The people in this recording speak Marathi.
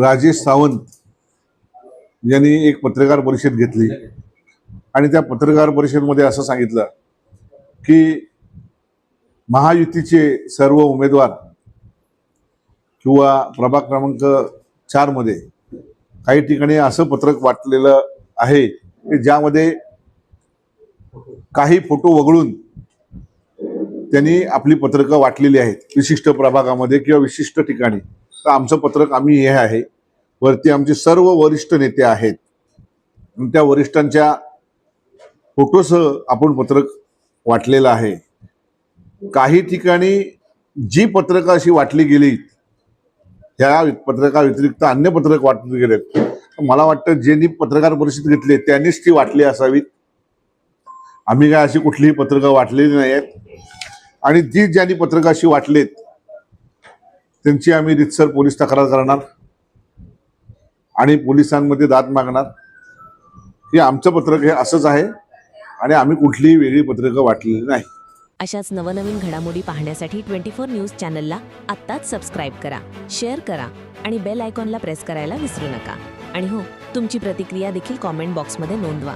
राजेश सावंत यांनी एक पत्रकार परिषद घेतली. आणि त्या पत्रकार परिषदेमध्ये असं सांगितलं की महायुतीचे सर्व उमेदवार किंवा प्रभाग क्रमांक चारमध्ये काही ठिकाणी असं पत्रक वाटलेलं आहे की ज्यामध्ये काही फोटो वगळून त्यांनी आपली पत्रकं वाटलेली आहेत. विशिष्ट प्रभागामध्ये किंवा विशिष्ट ठिकाणी. तर आमचं पत्रक आम्ही हे आहे. वरती आमचे सर्व वरिष्ठ नेते आहेत. त्या वरिष्ठांच्या फोटोसह आपण पत्रक वाटलेलं आहे. काही ठिकाणी जी पत्रकं अशी वाटली गेली त्या पत्रका व्यतिरिक्त अन्य पत्रक वाटली गेलेत. मला वाटतं ज्यांनी पत्रकार परिषद घेतली त्यांनीच ती वाटली असावीत. आम्ही काय अशी कुठलीही पत्रकं वाटलेली नाही आहेत आणि जी ज्यांनी पत्रकं अशी वाटलेत त्यांची आम्ही रितसर पोलीस तक्रार करणार आणि पोलिसांमध्ये दाद मागणार. हे आमचं पत्रक हे असंच आहे आणि आम्ही कुठलीही वेगळी पत्रकं वाटलेली नाही. अशाच नवनवीन घडामोडी पाहण्यासाठी ट्वेंटी फोर न्यूज चॅनलला आत्ताच सबस्क्राईब करा शेअर करा आणि बेल आयकॉनला प्रेस करायला विसरू नका. आणि हो तुमची प्रतिक्रिया देखील कॉमेंट बॉक्समध्ये नोंदवा.